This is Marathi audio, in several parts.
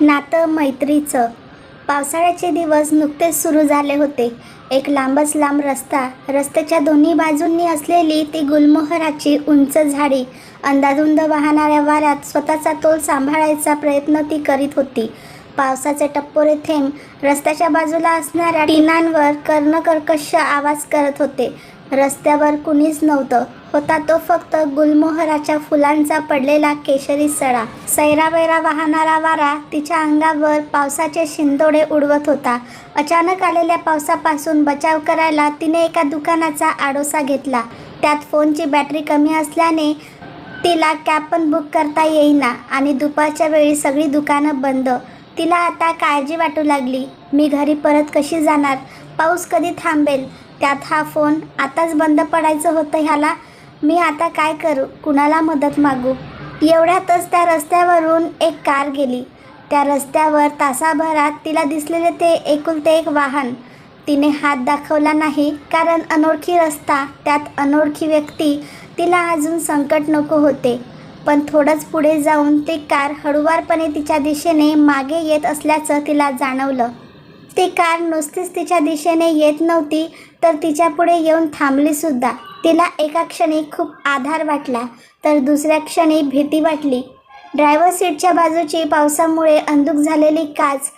नातं मैत्रीचं. पावसाळ्याचे दिवस नुकतेच सुरू झाले होते. एक लांबच लांब रस्ता रस्त्याच्या दोन्ही बाजूंनी असलेली ती गुलमोहराची उंच झाडी अंदाधुंद वाहणाऱ्या वाऱ्यात स्वतःचा तोल सांभाळायचा प्रयत्न ती करीत होती. पावसाचे टप्पोरे थेंब रस्त्याच्या बाजूला असणाऱ्या टिनांवर कर्णकर्कश आवाज करत होते. रस्त्यावर कुणीच नव्हतं. होता तो फक्त गुलमोहराच्या फुलांचा पडलेला केशरी सडा. सैरावैरा वाहणारा वारा तिच्या अंगावर पावसाचे शिंदोडे उडवत होता. अचानक आलेल्या पावसापासून बचाव करायला तिने एका दुकानाचा आडोसा घेतला. त्यात फोनची बॅटरी कमी असल्याने तिला कॅब पण बुक करता येईना आणि दुपारच्या वेळी सगळी दुकानं बंद. तिला आता काळजी वाटू लागली. मी घरी परत कशी जाणार? पाऊस कधी थांबेल? त्यात हा फोन आताच बंद पडायचं होतं ह्याला. मी आता काय करू? कुणाला मदत मागू? एवढ्यातच त्या रस्त्यावरून एक कार गेली. त्या रस्त्यावर तासाभरात तिला दिसलेले ते एकुलते एक वाहन. तिने हात दाखवला नाही कारण अनोळखी रस्ता त्यात अनोळखी व्यक्ती तिला अजून संकट नको होते. पण थोडंच पुढे जाऊन ती कार हळुवारपणे तिच्या दिशेने मागे येत असल्याचं तिला जाणवलं. ती कार नुसतीच तिच्या दिशेने येत नव्हती तर तिच्यापुढे येऊन थांबलीसुद्धा तिला एका क्षणी खूप आधार वाटला तर दुसऱ्या क्षणी भीती वाटली. ड्रायव्हर सीटच्या बाजूची पावसामुळे अंधुक झालेली काच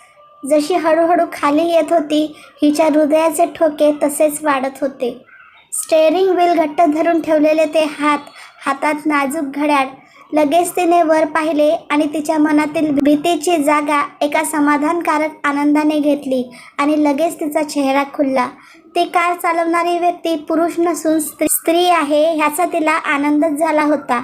जशी हळूहळू खाली येत होती हिच्या हृदयाचे ठोके तसेच वाढत होते. स्टेअरिंग व्हील घट्ट धरून ठेवलेले ते हात हातात नाजूक घड्याळ लगेच तिने वर पाहिले आणि तिच्या मनातील भीतीची जागा एका समाधानकारक आनंदाने घेतली आणि लगेच तिचा चेहरा खुलला. ती कार चालवणारी व्यक्ती पुरुष नसून स्त्री स्त्री आहे ह्याचा तिला आनंदच झाला होता.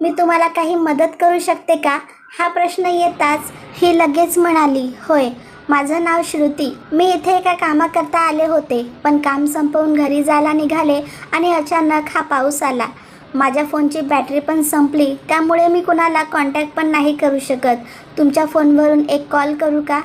मी तुम्हाला काही मदत करू शकते का? हा प्रश्न येताच ही लगेच म्हणाली होय माझं नाव श्रुती. मी इथे एका कामाकरता आले होते पण काम संपवून घरी जायला निघाले आणि अचानक हा पाऊस आला. माझ्या फोनची बॅटरी पण संपली त्यामुळे मी कुणाला कॉन्टॅक्ट पण नाही करू शकत. तुमच्या फोनवरून एक कॉल करू का?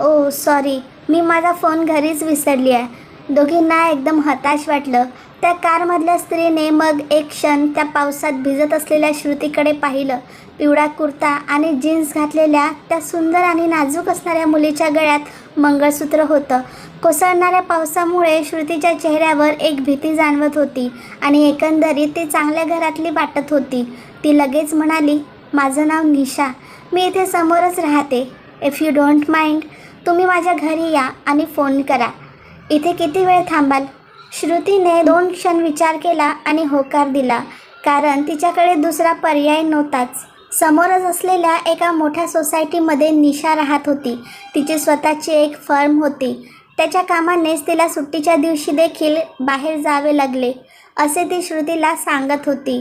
Oh, ओ सॉरी मी माझा फोन घरीच विसरली आहे. दोघींना एकदम हताश वाटलं. त्या कारमधल्या स्त्रीने मग एक क्षण त्या पावसात भिजत असलेल्या श्रुतीकडे पाहिलं. पिवळा कुर्ता आणि जीन्स घातलेल्या त्या सुंदर आणि नाजूक असणाऱ्या मुलीच्या गळ्यात मंगळसूत्र होतं. कोसळणाऱ्या पावसामुळे श्रुतीच्या चेहऱ्यावर एक भीती जाणवत होती आणि एकंदरीत ती चांगल्या घरातली वाटत होती. ती लगेच म्हणाली माझं नाव निशा. मी इथे समोरच राहते. इफ यू डोंट माइंड तुम्ही माझ्या घरी या आणि फोन करा. इथे किती वेळ थांबाल? श्रुतीने दोन क्षण विचार केला आणि होकार दिला कारण तिच्याकडे दुसरा पर्याय नव्हताच. समोरच असलेल्या एका मोठ्या सोसायटीमध्ये निशा राहत होती. तिची स्वतःची एक फर्म होती. त्याच्या कामानेच तिला सुट्टीच्या दिवशी देखील बाहेर जावे लागले असे ती श्रुतीला सांगत होती.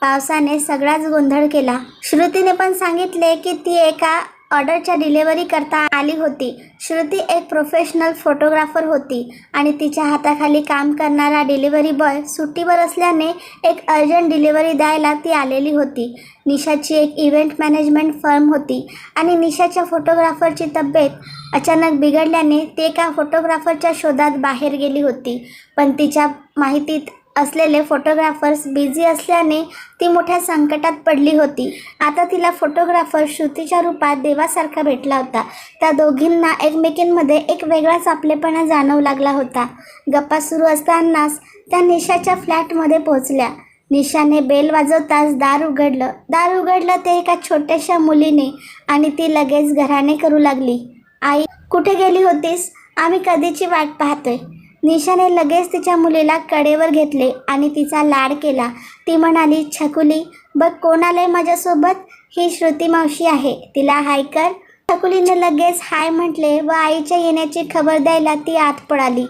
पावसाने सगळाच गोंधळ केला. श्रुतीने पण सांगितले की ती एका ऑर्डरच्या डिलेवरी करता आली होती. श्रुती एक प्रोफेशनल फोटोग्राफर होती आणि तिच्या हाताखाली काम करणारा डिलिव्हरी बॉय सुट्टीवर असल्याने एक अर्जंट डिलिव्हरी द्यायला ती आलेली होती. निशाची एक इव्हेंट मॅनेजमेंट फर्म होती आणि निशाच्या फोटोग्राफरची तब्येत अचानक बिघडल्याने ते एका फोटोग्राफरच्या शोधात बाहेर गेली होती. पण तिच्या माहितीत असलेले फोटोग्राफर्स बिझी असल्याने ती मोठ्या संकटात पडली होती. आता तिला फोटोग्राफर श्रुतीच्या रूपात देवासारखा भेटला होता. त्या दोघींना एकमेकींमध्ये एक वेगळाच आपलेपणा जाणवू लागला होता. गप्पा सुरू असतानाच त्या निशाच्या फ्लॅटमध्ये पोहोचल्या. निशाने बेल वाजवताच दार उघडलं. दार उघडलं ते एका छोट्याशा मुलीने आणि ती लगेच घराने करू लागली. आई कुठे गेली होतीस? आम्ही कधीची वाट पाहतोय? निशाने लगेच तिच्या मुलीला कडेवर घेतले आणि तिचा लाड केला. ती म्हणाली छकुली बघ कोण आलंय माझ्यासोबत? ही श्रुती मावशी आहे. तिला हाय कर. छकुलीने लगेच हाय म्हटले व आईच्या येण्याची खबर द्यायला ती आत पळाली.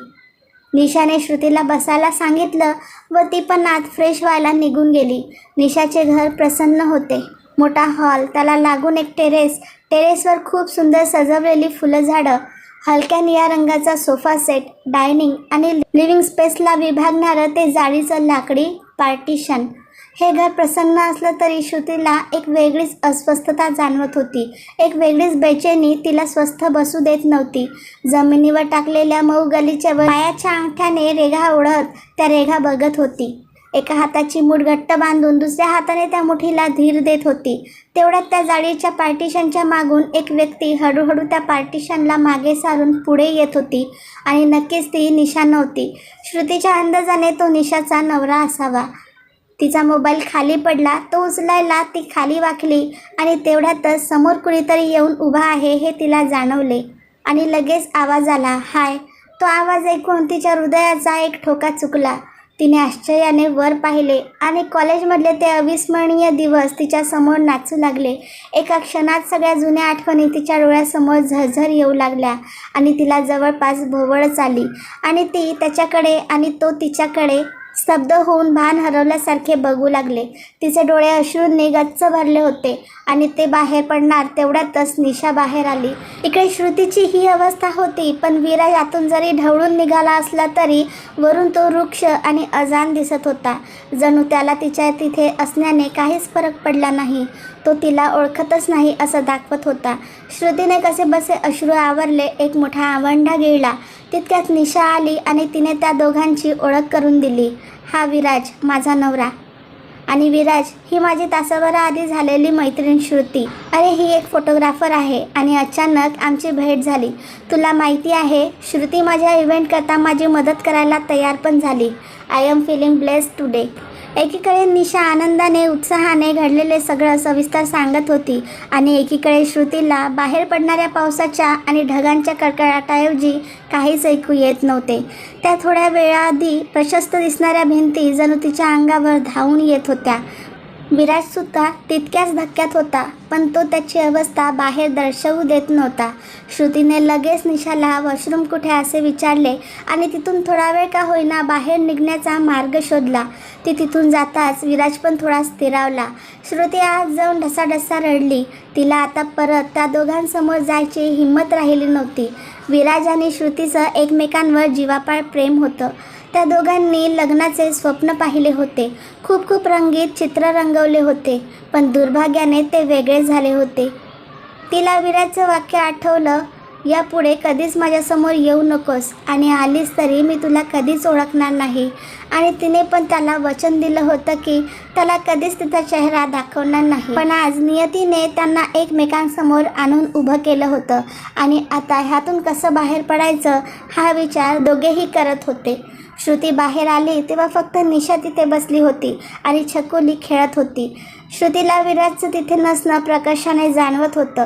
निशाने श्रुतीला बसायला सांगितलं व ती पण आत फ्रेश व्हायला निघून गेली. निशाचे घर प्रसन्न होते. मोठा हॉल त्याला लागून एक टेरेस. टेरेसवर खूप सुंदर सजवलेली फुलं झाडं हलक्या निळ्या रंगाचा सोफा सेट डायनिंग आणि लिव्हिंग स्पेसला विभागणारं ते जाळीचं लाकडी पार्टिशन. हे घर प्रसन्न असलं तरी श्रुतीला एक वेगळीच अस्वस्थता जाणवत होती. एक वेगळीच बेचैनी तिला स्वस्थ बसू देत नव्हती. जमिनीवर टाकलेल्या मऊ गलीच्या वर पायाच्या अंगठ्याने रेघा ओढत त्या रेघा बघत होती. एका हाताची मूठ घट्ट बांधून दुसऱ्या हाताने त्या मुठीला धीर देत होती. तेवढ्यात त्या जाळीच्या पार्टिशनच्या मागून एक व्यक्ती हळूहळू त्या पार्टिशनला मागे सारून पुढे येत होती आणि नक्कीच ती निशा नव्हती. श्रुतीच्या अंदाजाने तो निशाचा नवरा असावा. तिचा मोबाईल खाली पडला तो उचलायला ती खाली वाकली आणि तेवढ्यातच समोर कुणीतरी येऊन उभा आहे हे तिला जाणवले आणि लगेच आवाज आला हाय. तो आवाज ऐकून तिच्या हृदयाचा एक ठोका चुकला. तिने आश्चर्याने वर पाहिले आणि कॉलेजमधले ते अविस्मरणीय दिवस तिच्या समोर नाचू लागले. एका क्षणात सगळ्या जुन्या आठवणी तिच्या डोळ्यासमोर झरझर येऊ लागल्या आणि तिला जवळपास भोवळच आली आणि ती त्याच्याकडे आणि तो तिच्याकडे स्तब्ध होऊन भान हरवल्यासारखे बघू लागले. तिचे डोळे अश्रूंनी गच्च भरले होते. आणि ते बाहेर पडणार तेवढ्यातच निशा बाहेर आली. इकडे श्रुतीची ही अवस्था होती पण वीरा यातून जरी ढवळून निघाला असला तरी वरून तो वृक्ष आणि अजान दिसत होता. जणू त्याला तिच्या तिथे असण्याने काहीच फरक पडला नाही. तो तिला ओळखतच नाही असं दाखवत होता. श्रुतीने कसे बसे अश्रू आवरले एक मोठा आवंढा गिळला. तितक्यात निशा आली आणि तिने त्या दोघांची ओळख करून दिली. हा विराज माझा नवरा. आणि विराज ही माझी तासाभरा आधी झालेली मैत्रीण श्रुती. अरे ही एक फोटोग्राफर आहे आणि अचानक आमची भेट झाली. तुला माहिती आहे श्रुती माझ्या इव्हेंटकरता माझी मदत करायला तयार पण झाली. I am feeling blessed today एकीकडे निशा आनंदाने उत्साहाने घडलेले सगळं सविस्तर सांगत होती आणि एकीकडे श्रुतीला बाहेर पडणाऱ्या पावसाच्या आणि ढगांच्या कडकडाटाऐवजी काहीच ऐकू येत नव्हते. त्या थोड्या वेळाआधी प्रशस्त दिसणाऱ्या भिंती जणू तिच्या अंगावर धावून येत होत्या. विराजसुद्धा तितक्याच धक्क्यात होता पण तो त्याची अवस्था बाहेर दर्शवू देत नव्हता. श्रुतीने लगेच निशाला वॉशरूम कुठे असे विचारले आणि तिथून थोडा वेळ का होईना बाहेर निघण्याचा मार्ग शोधला. ती तिथून जाताच विराज पण थोडा स्थिरावला. श्रुती आज जाऊन ढसाढसा रडली. तिला आता परत त्या दोघांसमोर जायची हिंमत राहिली नव्हती. विराज आणि श्रुतीचं एकमेकांवर जीवापाड प्रेम होतं. त्या दोघांनी लग्नाचे स्वप्न पाहिले होते. खूप खूप रंगीत चित्र रंगवले होते पण दुर्भाग्याने ते वेगळे झाले होते. तिला विराचं वाक्य आठवलं यापुढे कधीच माझ्यासमोर येऊ नकोस आणि आलीस तरी मी तुला कधीच ओळखणार नाही. आणि तिने पण त्याला वचन दिलं होतं की त्याला कधीच तिचा चेहरा दाखवणार नाही. पण आज नियतीने त्यांना एकमेकांसमोर आणून उभं केलं होतं. आणि आता ह्यातून कसं बाहेर पडायचं हा विचार दोघेही करत होते. श्रुती बाहेर आली तेव्हा फक्त निशा तिथे बसली होती आणि छकुली खेळत होती. श्रुतीला विराजचं तिथे नसणं प्रकर्षाने जाणवत होतं.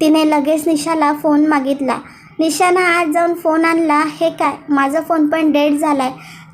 तिने लगेच निशाला फोन मागितला. निशानं आज जाऊन फोन आणला हे काय? माझा फोन पण डेड आहे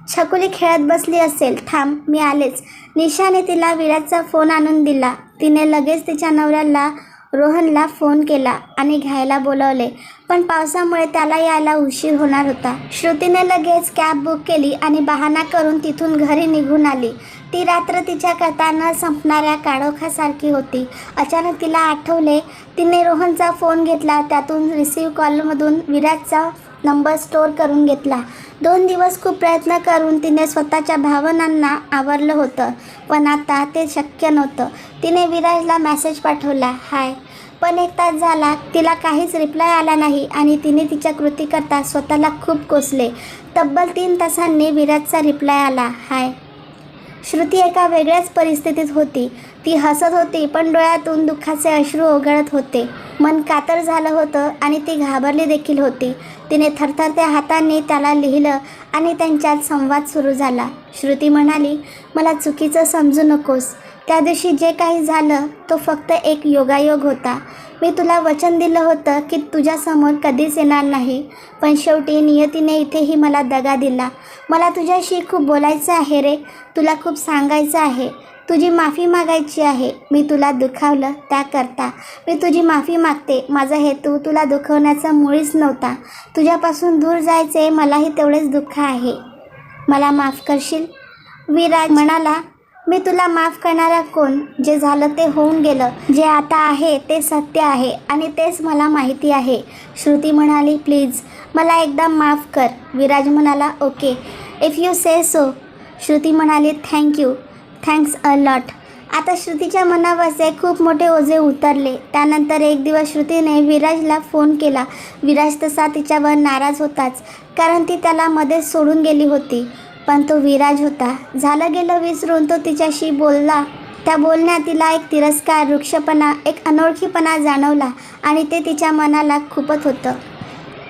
छकुली खेळत बसली असेल. थांब मी आलेच. निशाने तिला विराजचा फोन आणून दिला. तिने लगेच तिच्या नवऱ्याला रोहनला फोन केला आणि घ्यायला बोलवले. पण पावसामुळे त्याला यायला उशीर होणार होता. श्रुतीने लगेच कॅब बुक केली आणि बहाणा करून तिथून घरी निघून आली. ती रात्र तिच्याकरता न संपणाऱ्या काळोखासारखी होती. अचानक तिला आठवले तिने रोहनचा फोन घेतला त्यातून रिसीव कॉलमधून विराजचा नंबर स्टोअर करून घेतला. दोन दिवस खूप प्रयत्न करून तिने स्वतःच्या भावनांना आवरलं होतं पण आता ते शक्य नव्हतं. तिने विराजला मेसेज पाठवला हाय पण एक तास झाला तिला काहीच रिप्लाय आला नाही आणि तिने तिच्या कृतीकरता स्वतःला खूप कोसले. तब्बल तीन तासांनी विराजचा रिप्लाय आला. हाय. श्रुती एका वेगळ्याच परिस्थितीत होती. ती हसत होती पण डोळ्यातून दुःखाचे अश्रू ओघळत होते. मन कातर झालं होतं आणि ती घाबरली देखील होती. तिने थरथरत्या हातांनी त्याला लिहिलं आणि त्यांच्यात संवाद सुरू झाला. श्रुती म्हणाली मला चुकीचं समजू नकोस. त्या दिवशी जे काही झालं तो फक्त एक योगायोग होता. मी तुला वचन दिलं होतं की तुझ्यासमोर कधीच येणार नाही पण शेवटी नियतीने इथेही मला दगा दिला. मला तुझ्याशी खूप बोलायचं आहे रे तुला खूप सांगायचं आहे. तुझी माफी मागायची आहे. मी तुला दुखावलं त्याकरता. मी तुझी माफी मागते. माझा हेतू तुला दुखवण्याचा मुळीच नव्हता. तुझ्यापासून दूर जायचे मलाही तेवढेच दुःख आहे. मला माफ करशील? विराज म्हणाला मी तुला माफ करणारा कोण? जे झालं ते होऊन गेलं. जे आता आहे ते सत्य आहे आणि तेच मला माहिती आहे. श्रुती म्हणाली प्लीज मला एकदा माफ कर. विराज म्हणाला okay if you say so Shruti म्हणाली थँक्यू थँक्स अ लॉट आता श्रुतीच्या मनावरचे खूप मोठे ओझे उतरले. त्यानंतर एक दिवस श्रुतीने विराजला फोन केला. विराज तसा तिच्यावर नाराज होताच कारण ती त्याला मध्येच सोडून गेली होती. पण तो विराज होता. झालं गेलं विसरून तो तिच्याशी बोलला. त्या बोलण्यात तिला एक तिरस्कार वृक्षपणा एक अनोळखीपणा जाणवला आणि ते तिच्या मनाला खूपच होतं.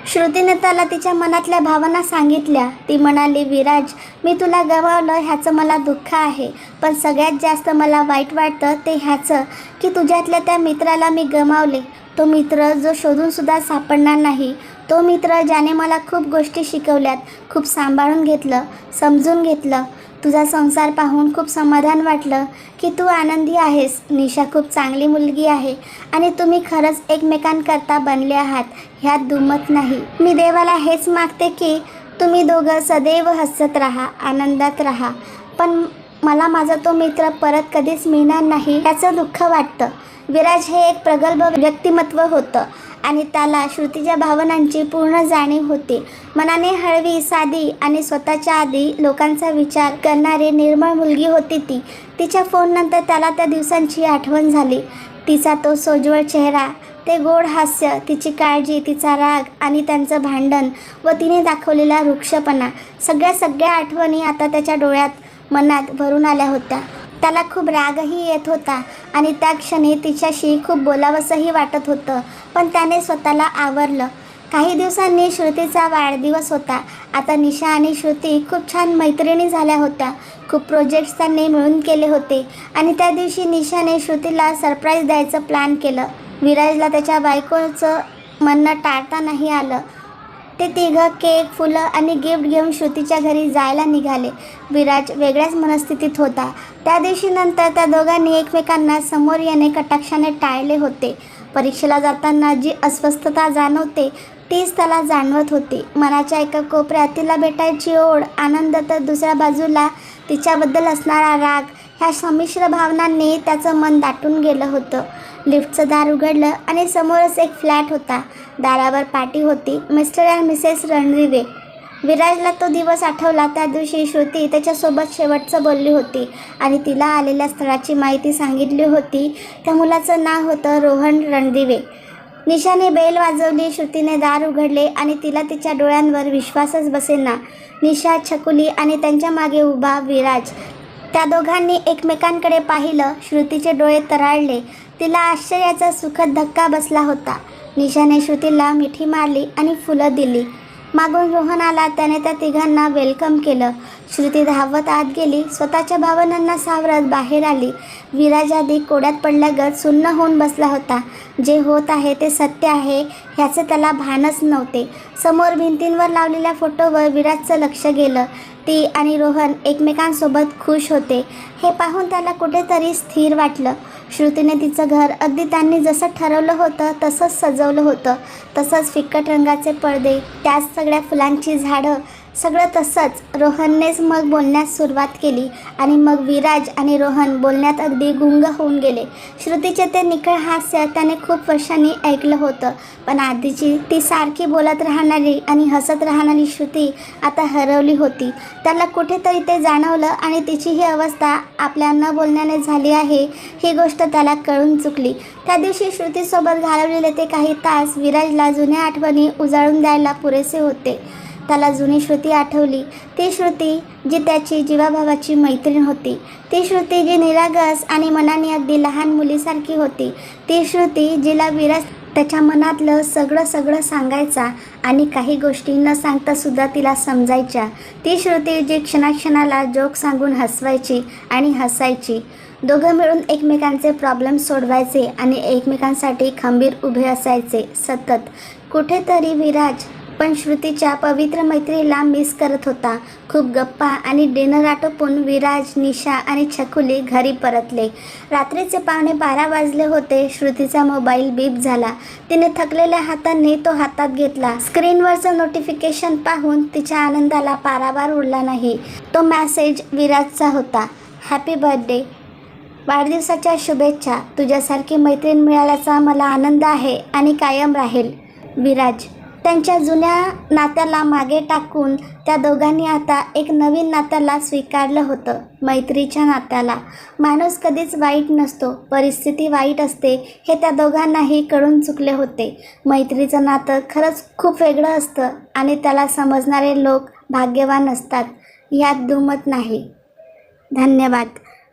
श्रुतीने त्याला तिच्या मनातल्या भावना सांगितल्या. ती म्हणाली विराज मी तुला गमावलं ह्याचं मला दुःख आहे. पण सगळ्यात जास्त मला वाईट वाटतं ते ह्याचं की तुझ्यातल्या त्या मित्राला मी गमावले. तो मित्र जो शोधूनसुद्धा सापडणार नाही. तो मित्र ज्याने मला खूप गोष्टी शिकवल्यात खूप सांभाळून घेतलं समजून घेतलं. तुझा संसार पाहून खूप समाधान वाटलं की तू आनंदी आहेस. निशा खूप चांगली मुलगी आहे आणि तुम्ही खरंच एकमेकांकरता बनले आहात ह्यात दुमत नाही. मी देवाला हेच मागते की तुम्ही दोघं सदैव हसत राहा आनंदात राहा. पण मला माझा तो मित्र परत कधीच मिळणार नाही याचं दुःख वाटतं. विराज हे एक प्रगल्भ व्यक्तिमत्व होतं. आणि त्याला श्रुतीच्या भावनांची पूर्ण जाणीव होती. मनाने हळवी साधी आणि स्वतःच्या आधी लोकांचा विचार करणारी निर्मळ मुलगी होती ती. तिच्या फोननंतर त्याला त्या दिवसांची आठवण झाली. तिचा तो सोज्वळ चेहरा ते गोड हास्य तिची काळजी तिचा राग आणि त्यांचं भांडण व तिने दाखवलेला वृक्षपणा सगळ्या सगळ्या आठवणी आता त्याच्या डोळ्यात मनात भरून आल्या होत्या. त्याला खूप रागही येत होता आणि त्या क्षणी तिच्याशी खूप बोलावंसंही वाटत होतं. पण त्याने स्वतःला आवरलं. काही दिवसांनी श्रुतीचा वाढदिवस होता. आता निशा आणि श्रुती खूप छान मैत्रिणी झाल्या होत्या. खूप प्रोजेक्ट्स त्यांनी मिळून केले होते. आणि त्या दिवशी निशाने श्रुतीला सरप्राईज द्यायचं प्लॅन केलं. विराजला त्याच्या बायकोचं म्हणणं टाळता नाही आलं. ते तिघं केक फुलं आणि गिफ्ट घेऊन श्रुतीच्या घरी जायला निघाले. विराज वेगळ्याच मनस्थितीत होता. त्या दिवशी नंतर त्या दोघांनी एकमेकांना समोर येणे कटाक्षाने टाळले होते. परीक्षेला जाताना जी अस्वस्थता जाणवते तीच त्याला जाणवत होती. मनाच्या एका कोपऱ्यात तिला भेटायची ओढ आनंद तर दुसऱ्या बाजूला तिच्याबद्दल असणारा राग ह्या संमिश्र भावनांनी त्याचं मन दाटून गेलं होतं. लिफ्टचं दार उघडलं आणि समोरच एक फ्लॅट होता. दारावर पाटी होती. मिस्टर अँड मिसेस रणदिवे विराजला तो दिवस आठवला. त्या दिवशी श्रुती त्याच्यासोबत शेवटचं बोलली होती आणि तिला आलेल्या स्थळाची माहिती सांगितली होती. त्या मुलाचं नाव होतं रोहन रणदिवे निशाने बेल वाजवली श्रुतीने दार उघडले आणि तिला तिच्या डोळ्यांवर विश्वासच बसेना. निशा छकुली आणि त्यांच्या मागे उभा विराज. त्या दोघांनी एकमेकांकडे पाहिलं श्रुतीचे डोळे तराळले. तिला आश्चर्याचा सुखद धक्का बसला होता. निशाने श्रुतीला मिठी मारली आणि फुलं दिली. मागून रोहन आला त्याने त्या तिघांना वेलकम केलं. श्रुती धावत आत गेली. स्वतःच्या भावनांना सावरत बाहेर आली. विराज आधी कोड्यात पडल्यागत सुन्न होऊन बसला होता. जे होत आहे ते सत्य आहे ह्याचे त्याला भानच नव्हते. समोर भिंतींवर लावलेल्या फोटोवर विराजचं लक्ष गेलं. ती आणि रोहन एकमेकांसोबत खुश होते. हे पाहून त्याला कुठेतरी स्थिर वाटलं. श्रुतीने तिचं घर अगदी त्यांनी जसं ठरवलं होतं तसंच सजवलं होतं. तसंच फिक्कट रंगाचे पडदे त्याच सगळ्या फुलांची झाडं सगळं तसंच रोहननेच मग बोलण्यास सुरुवात केली आणि मग विराज आणि रोहन बोलण्यात अगदी गुंग होऊन गेले. श्रुतीचे ते निखळ हास्य त्याने खूप वर्षांनी ऐकलं होतं. पण आधीची ती सारखी बोलत राहणारी आणि हसत राहणारी श्रुती आता हरवली होती. त्याला कुठेतरी ते जाणवलं आणि तिची ही अवस्था आपल्या न बोलण्याने झाली आहे ही गोष्ट त्याला कळून चुकली. त्या दिवशी श्रुतीसोबत घालवलेले ते काही तास विराजला जुन्या आठवणी उजाळून द्यायला पुरेसे होते. त्याला जुनी श्रुती आठवली. ती श्रुती जी त्याची जीवाभावाची मैत्रीण होती. ती श्रुती जी निरागस आणि मनाने अगदी लहान मुलीसारखी होती. ती श्रुती जिला विराज त्याच्या मनातलं सगळं सगळं सांगायचा आणि काही गोष्टी न सांगता सुद्धा तिला समजायच्या. ती श्रुती जी क्षणाक्षणाला जोक सांगून हसवायची आणि हसायची. दोघं मिळून एकमेकांचे प्रॉब्लेम सोडवायचे आणि एकमेकांसाठी खंबीर उभे असायचे. सतत. कुठेतरी विराज पण श्रुतीच्या पवित्र मैत्रीला मिस करत होता. खूप गप्पा आणि डिनर आटोपून विराज निशा आणि छकुली घरी परतले. रात्रीचे पावणे बारा वाजले होते. श्रुतीचा मोबाईल बीप झाला. तिने थकलेल्या हातांनी तो हातात घेतला. स्क्रीनवरचं नोटिफिकेशन पाहून तिच्या आनंदाला पारावार उडला नाही. तो मॅसेज विराजचा होता. हॅपी बर्थडे वाढदिवसाच्या शुभेच्छा. तुझ्यासारखी मैत्रीण मिळाल्याचा मला आनंद आहे आणि कायम राहील. विराज त्यांच्या जुन्या नात्याला मागे टाकून त्या दोघांनी आता एक नवीन नात्याला स्वीकारलं होतं मैत्रीच्या नात्याला. माणूस कधीच वाईट नसतो परिस्थिती वाईट असते हे त्या दोघांनाही कळून चुकले होते. मैत्रीचं नातं खरंच खूप वेगळं असतं आणि त्याला समजणारे लोक भाग्यवान असतात यात दुमत नाही. धन्यवाद.